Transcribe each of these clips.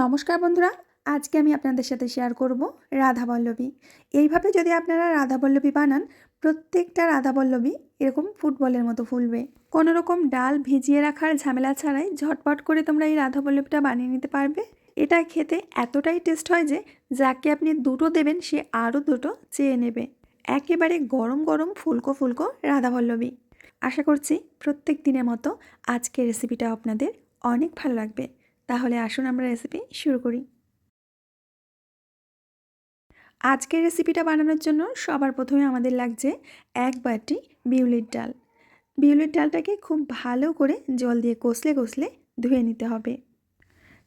নমস্কার বন্ধুরা, আজকে আমি আপনাদের সাথে শেয়ার করব রাধা বল্লভী। এইভাবে যদি আপনারা রাধা বল্লভী বানান, প্রত্যেকটা রাধা বল্লভী এরকম ফুটবলের মতো ফুলবে। কোনো রকম ডাল ভিজিয়ে রাখার ঝামেলা ছাড়াই ঝটপট করে তোমরা এই রাধা বল্লভীটা বানিয়ে নিতে পারবে। এটা খেতে এতটাই টেস্ট হয় যে, যাকে আপনি দুটো দেবেন, সে আরও দুটো চেয়ে নেবে। একেবারে গরম গরম ফুলকো ফুলকো রাধা বল্লভী। আশা করছি প্রত্যেক দিনের মতো আজকের রেসিপিটা আপনাদের অনেক ভালো লাগবে। তাহলে আসুন আমরা রেসিপি শুরু করি। আজকের রেসিপিটা বানানোর জন্য সবার প্রথমে আমাদের লাগছে এক বাটি বিউলির ডাল। বিউলির ডালটাকে খুব ভালো করে জল দিয়ে কষলে কষলে ধুয়ে নিতে হবে।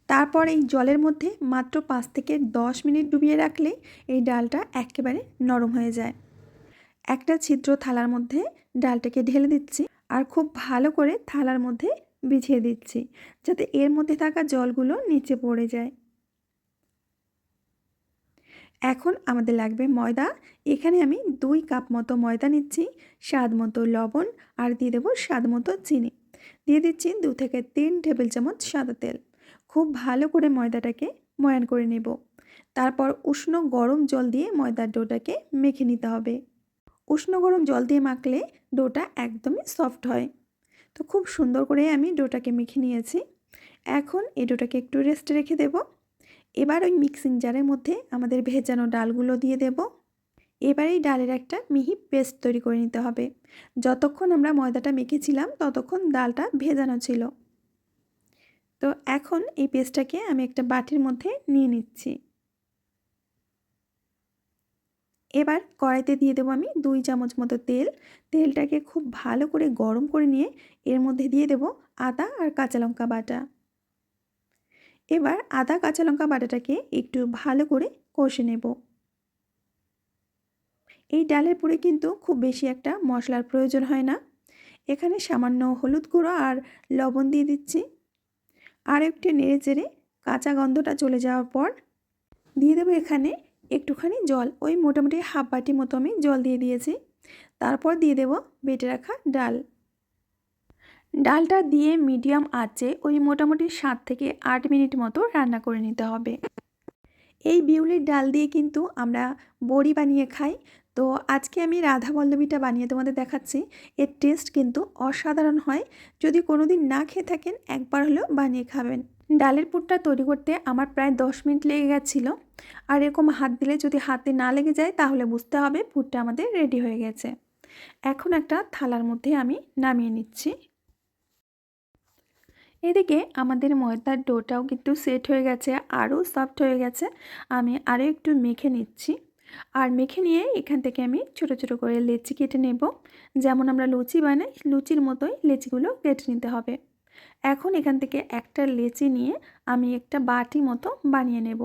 তারপর এই জলের মধ্যে মাত্র পাঁচ থেকে দশ মিনিট ডুবিয়ে রাখলে এই ডালটা একেবারে নরম হয়ে যায়। একটা ছিদ্র থালার মধ্যে ডালটাকে ঢেলে দিচ্ছি আর খুব ভালো করে থালার মধ্যে বিছিয়ে দিচ্ছি, যাতে এর মধ্যে থাকা জলগুলো নিচে পড়ে যায়। এখন আমাদের লাগবে ময়দা। এখানে আমি দুই কাপ মতো ময়দা নিচ্ছি, স্বাদ মতো লবণ, আর দিয়ে দেবো স্বাদ মতো চিনি। দিয়ে দিচ্ছি দু থেকে তিন টেবিল চামচ সাদা তেল। খুব ভালো করে ময়দাটাকে ময়ান করে নেব। তারপর উষ্ণ গরম জল দিয়ে ময়দার ডোটাকে মেখে নিতে হবে। উষ্ণ গরম জল দিয়ে মাখলে ডোটা একদমই সফট হয়। তো খুব সুন্দর করে আমি ডোটাকে মেখে নিয়েছি। এখন এই ডোটাকে একটু রেস্টে রেখে দেব। এবার ওই মিক্সিং জারের মধ্যে আমাদের ভেজানো ডালগুলো দিয়ে দেব। এবার এই ডালের একটা মিহি পেস্ট তৈরি করে নিতে হবে। যতক্ষণ আমরা ময়দাটা মেখেছিলাম, ততক্ষণ ডালটা ভেজানো ছিল। তো এখন এই পেস্টটাকে আমি একটা বাটির মধ্যে নিয়ে নিচ্ছি। এবার কড়াইতে দিয়ে দেবো আমি দুই চামচ মতো তেল। তেলটাকে খুব ভালো করে গরম করে নিয়ে এর মধ্যে দিয়ে দেব আদা আর কাঁচা লঙ্কা বাটা। এবার আদা, কাঁচা লঙ্কা বাটাটাকে একটু ভালো করে কষে নেব। এই ডালের পুরে কিন্তু খুব বেশি একটা মশলার প্রয়োজন হয় না। এখানে সামান্য হলুদ গুঁড়ো আর লবণ দিয়ে দিচ্ছি। আর একটু নেড়ে চেড়ে কাঁচা গন্ধটা চলে যাওয়ার পর দিয়ে দেবো এখানে একটুখানি জল, ওই মোটামুটি হাফ বাটি মতো আমি জল দিয়ে দিয়েছি। তারপর দিয়ে দেব বেটে রাখা ডাল। ডালটা দিয়ে মিডিয়াম আঁচে ওই মোটামুটি সাত থেকে আট মিনিট মতো রান্না করে নিতে হবে। এই বিউলির ডাল দিয়ে কিন্তু আমরা বড়ি বানিয়ে খাই। তো আজকে আমি রাধা বল্লবীটা বানিয়ে তোমাদের দেখাচ্ছি। এর টেস্ট কিন্তু অসাধারণ হয়। যদি কোনো দিন না খেয়ে থাকেন, একবার হলেও বানিয়ে খাবেন। ডালের পুরটা তৈরি করতে আমার প্রায় দশ মিনিট লেগে গেছিল। আর এরকম হাত দিলে যদি হাতে না লেগে যায়, তাহলে বুঝতে হবে পুরটা আমাদের রেডি হয়ে গেছে। এখন একটা থালার মধ্যে আমি নামিয়ে নিচ্ছি। এদিকে আমাদের ময়দার ডোটাও কিন্তু সেট হয়ে গেছে, আরও সফট হয়ে গেছে। আমি আরও একটু মেখে নিচ্ছি। আর মেখে নিয়ে এখান থেকে আমি ছোট ছোট করে লেচি কেটে নেব। যেমন আমরা লুচি বানাই, লুচির মতোই লেচিগুলো কেটে নিতে হবে। এখন এখান থেকে একটা লেচি নিয়ে আমি একটা বাটি মতো বানিয়ে নেব।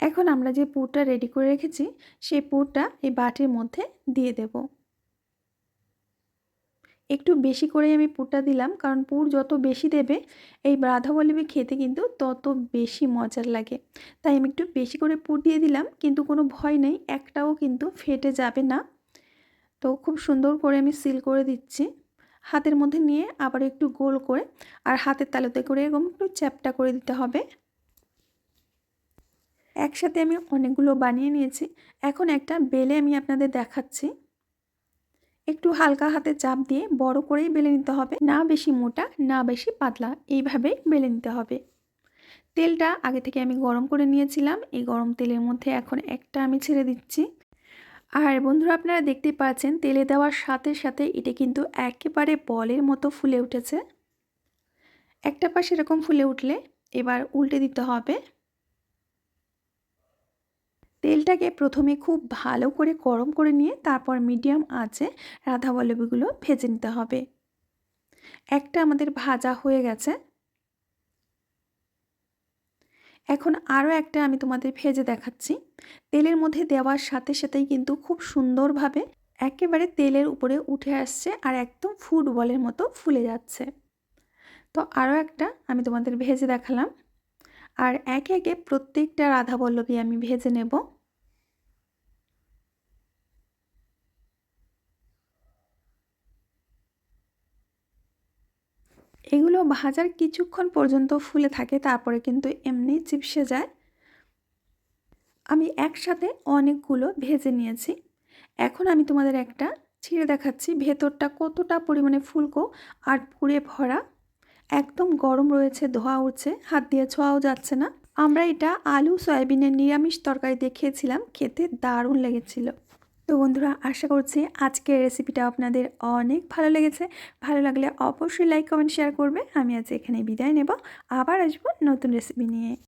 এখন আমরা যে পুরটা রেডি করে রেখেছি, সেই পুরটা এই বাটির মধ্যে দিয়ে দেব। একটু বেশি করে আমি পুরটা দিলাম, কারণ পুর যত বেশি দেবে, এই রাধাবল্লভী খেতে কিন্তু তত বেশি মজার লাগে। তাই আমি একটু বেশি করে পুর দিয়ে দিলাম, কিন্তু কোনো ভয় নেই, একটাও কিন্তু ফেটে যাবে না। তো খুব সুন্দর করে আমি সিল করে দিচ্ছি। হাতের মধ্যে নিয়ে আবার একটু গোল করে, আর হাতের তালুতে করে এরকম একটু চ্যাপটা করে দিতে হবে। একসাথে আমি অনেকগুলো বানিয়ে নিয়েছি। এখন একটা বেলে আমি আপনাদের দেখাচ্ছি। একটু হালকা হাতে চাপ দিয়ে বড় করেই বেলে নিতে হবে। না বেশি মোটা, না বেশি পাতলা, এইভাবেই বেলে নিতে হবে। তেলটা আগে থেকে আমি গরম করে নিয়েছিলাম। এই গরম তেলের মধ্যে এখন একটা আমি ছেড়ে দিচ্ছি। আর বন্ধুরা, আপনারা দেখতে পাচ্ছেন তেলে দেওয়ার সাথে সাথে এটা কিন্তু একেবারে বলের মতো ফুলে উঠেছে। একটা পাশে এরকম ফুলে উঠলে এবার উল্টে দিতে হবে। তেলটাকে প্রথমে খুব ভালো করে গরম করে নিয়ে তারপর মিডিয়াম আঁচে রাধাবল্লভীগুলো ভেজে নিতে হবে। একটা আমাদের ভাজা হয়ে গেছে। এখন আরও একটা আমি তোমাদের ভেজে দেখাচ্ছি। তেলের মধ্যে দেওয়ার সাথে সাথেই কিন্তু খুব সুন্দরভাবে একেবারে তেলের উপরে উঠে আসছে আর একদম ফুটবলের মতো ফুলে যাচ্ছে। তো আরও একটা আমি তোমাদের ভেজে দেখালাম। আর একে একে প্রত্যেকটা রাধা বল্লভী আমি ভেজে নেব। এগুলো ভাজার কিছুক্ষণ পর্যন্ত ফুলে থাকে, তারপরে কিন্তু এমনি চিপসে যায়। আমি একসাথে অনেকগুলো ভেজে নিয়েছি। এখন আমি তোমাদের একটা ছিঁড়ে দেখাচ্ছি, ভেতরটা কতটা পরিমাণে ফুলকো আর পুড়ে ভরা। একদম গরম রয়েছে, ধোয়া উঠছে, হাত দিয়ে ছোঁয়াও যাচ্ছে না। আমরা এটা আলু, সয়াবিনের নিরামিষ তরকারি দেখিয়েছিলাম খেতে দারুণ লেগেছিল। তো বন্ধুরা, আশা করছি আজকের রেসিপিটা আপনাদের অনেক ভালো লেগেছে। ভালো লাগলে অবশ্যই লাইক কমেন্ট শেয়ার করবে। আমি আজ এখানে বিদায় নেব। আবার আসব নতুন রেসিপি নিয়ে।